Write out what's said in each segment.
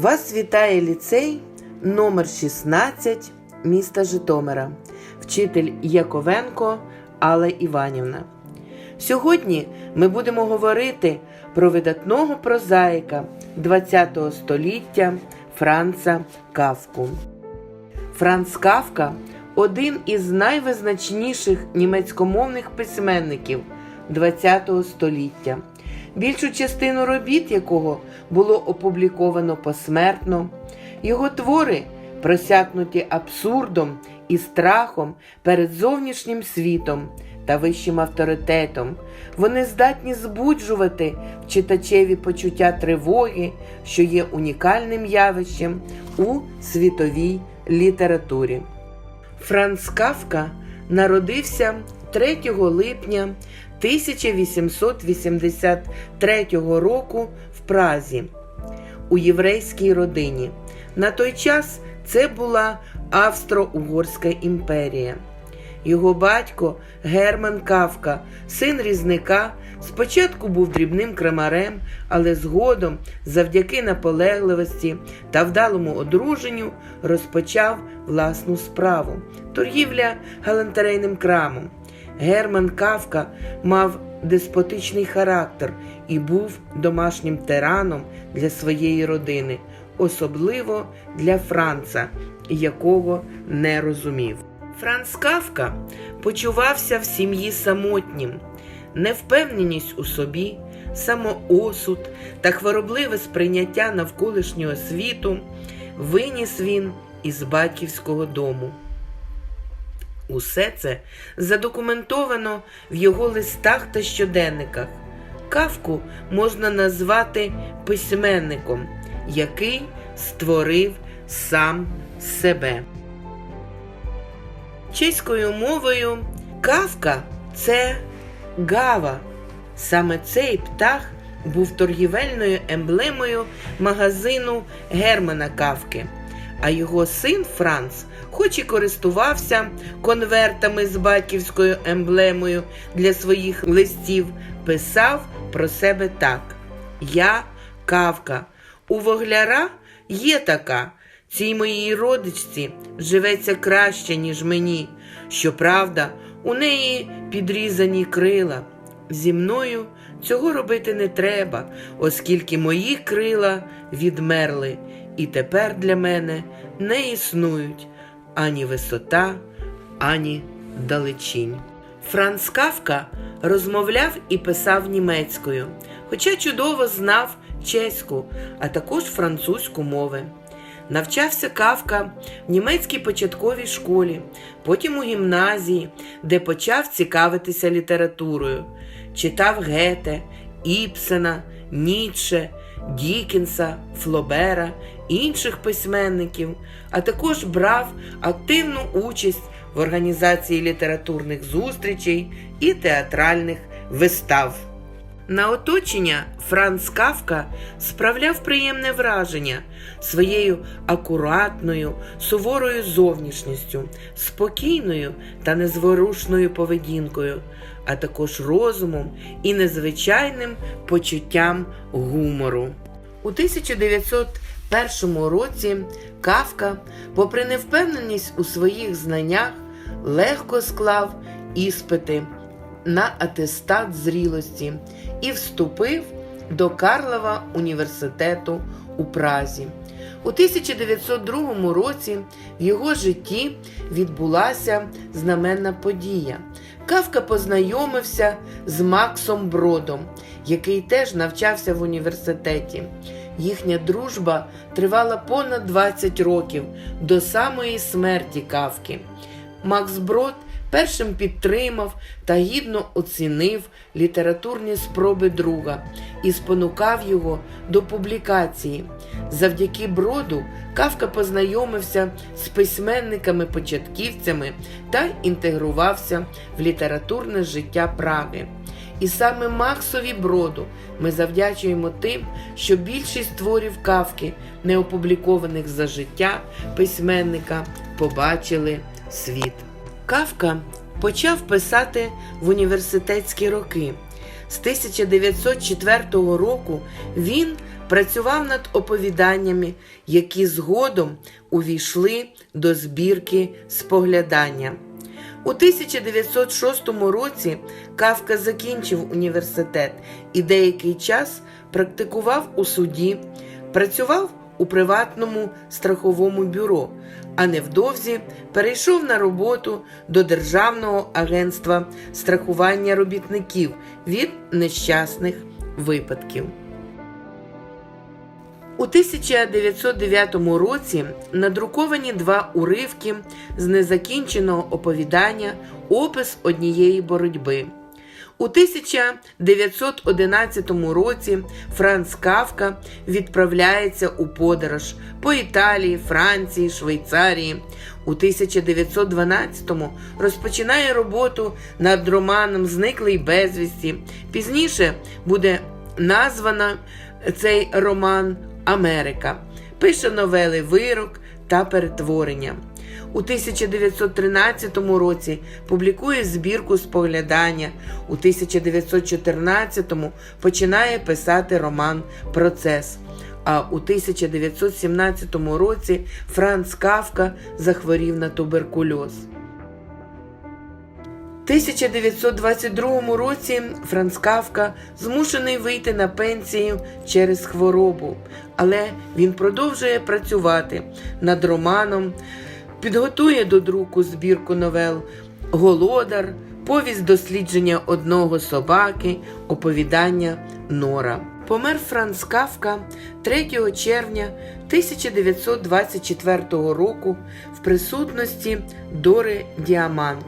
Вас вітає ліцей номер 16 міста Житомира, вчитель Яковенко Алла Іванівна. Сьогодні ми будемо говорити про видатного прозаїка ХХ століття Франца Кавку. Франц Кавка один із найвизначніших німецькомовних письменників ХХ століття, більшу частину робіт якого було опубліковано посмертно. Його твори просякнуті абсурдом і страхом перед зовнішнім світом та вищим авторитетом. Вони здатні збуджувати читачеві почуття тривоги, що є унікальним явищем у світовій літературі. Франц Кавка народився 3 липня 1883 року в Празі у єврейській родині. На той час це була Австро-Угорська імперія. Його батько Герман Кавка, син різника, спочатку був дрібним крамарем, але згодом, завдяки наполегливості та вдалому одруженню, розпочав власну справу торгівля галантерейним крамом. Герман Кавка мав деспотичний характер і був домашнім тираном для своєї родини, особливо для Франца, якого не розумів. Франц Кавка почувався в сім'ї самотнім, невпевненість у собі, самоосуд та хворобливе сприйняття навколишнього світу виніс він із батьківського дому. Усе це задокументовано в його листах та щоденниках. Кавку можна назвати письменником, який створив сам себе. Чеською мовою кавка це гава. Саме цей птах був торгівельною емблемою магазину Германа Кавки. А його син Франц, хоч і користувався конвертами з батьківською емблемою для своїх листів, писав про себе так: Я кавка. У вогляра є така. Цій моїй родичці живеться краще, ніж мені. Щоправда, у неї підрізані крила. Зі мною цього робити не треба, оскільки мої крила відмерли, і тепер для мене не існують ані висота, ані далечінь. Франц Кавка розмовляв і писав німецькою, хоча чудово знав чеську, а також французьку мови. Навчався Кавка в німецькій початковій школі, потім у гімназії, де почав цікавитися літературою. Читав Гете, Іпсена, Ніцше, Дікінса, Флобера, інших письменників, а також брав активну участь в організації літературних зустрічей і театральних вистав. На оточення Франц Кавка справляв приємне враження своєю акуратною, суворою зовнішністю, спокійною та незворушною поведінкою, а також розумом і незвичайним почуттям гумору. У 1901 році Кавка, попри невпевненість у своїх знаннях, легко склав іспити на атестат зрілості і вступив до Карлова університету у Празі. У 1902 році в його житті відбулася знаменна подія. Кавка познайомився з Максом Бродом, який теж навчався в університеті. Їхня дружба тривала понад 20 років до самої смерті Кавки. Макс Брод першим підтримав та гідно оцінив літературні спроби друга і спонукав його до публікації. Завдяки броду Кавка познайомився з письменниками-початківцями та інтегрувався в літературне життя Праги. І саме Максові Броду ми завдячуємо тим, що більшість творів Кавки, не опублікованих за життя письменника, побачили світ. Кавка почав писати в університетські роки. З 1904 року він працював над оповіданнями, які згодом увійшли до збірки споглядання. У 1906 році Кавка закінчив університет і деякий час практикував у суді, працював у приватному страховому бюро, а невдовзі перейшов на роботу до Державного агентства страхування робітників від нещасних випадків. У 1909 році надруковані два уривки з незакінченого оповідання Опис однієї боротьби. У 1911 році Франц Кавка відправляється у подорож по Італії, Франції, Швейцарії. У 1912-му розпочинає роботу над романом Зниклий безвісті. Пізніше буде названа цей роман Америка. Пише новели Вирок та перетворення. У 1913 році публікує збірку споглядання. У 1914-му починає писати роман Процес. А у 1917 році Франц Кавка захворів на туберкульоз. 1922 році Франц Кавка змушений вийти на пенсію через хворобу, але він продовжує працювати над романом, підготує до друку збірку новел Голодар, повість дослідження одного собаки, оповідання Нора. Помер Франц Кавка 3 червня 1924 року в присутності Дори Діамант.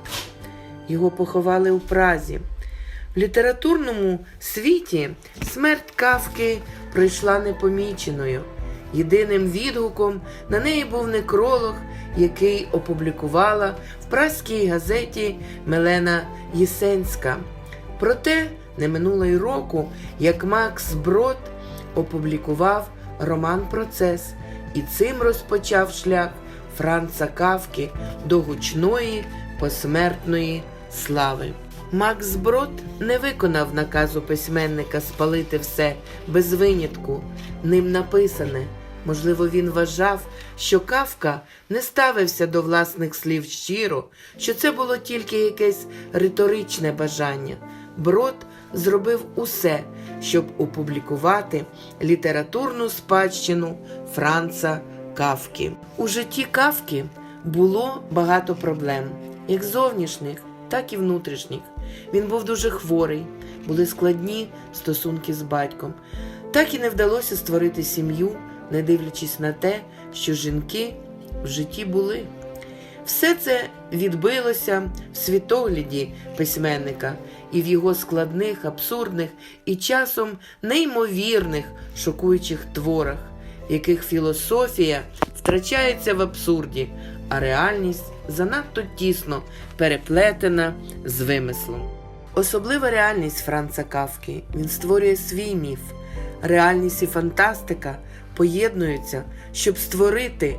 Його поховали у Празі. В літературному світі смерть Кавки пройшла непоміченою. Єдиним відгуком на неї був некролог, який опублікувала в праській газеті Мелена Єсенська. Проте не минуло й року, як Макс Брод опублікував роман Процес і цим розпочав шлях Франца Кавки до гучної посмертної слави. Макс Брод не виконав наказу письменника спалити все без винятку, ним написане. Можливо, він вважав, що Кавка не ставився до власних слів щиро, що це було тільки якесь риторичне бажання. Брод зробив усе, щоб опублікувати літературну спадщину Франца Кавки. У житті Кавки було багато проблем, як зовнішніх, так і внутрішніх. Він був дуже хворий, були складні стосунки з батьком. Так і не вдалося створити сім'ю, не дивлячись на те, що жінки в житті були. Все це відбилося в світогляді письменника і в його складних, абсурдних і часом неймовірних шокуючих творах, яких філософія втрачається в абсурді, а реальність занадто тісно переплетена з вимислом. Особлива реальність Франца Кавки. Він створює свій міф. Реальність і фантастика поєднуються, щоб створити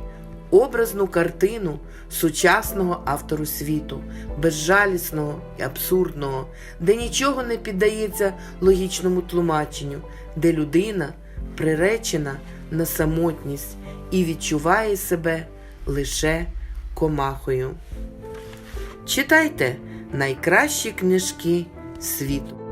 образну картину сучасного автору світу, безжалісного і абсурдного, де нічого не піддається логічному тлумаченню, де людина приречена на самотність і відчуває себе лише комахою. Читайте найкращі книжки світу.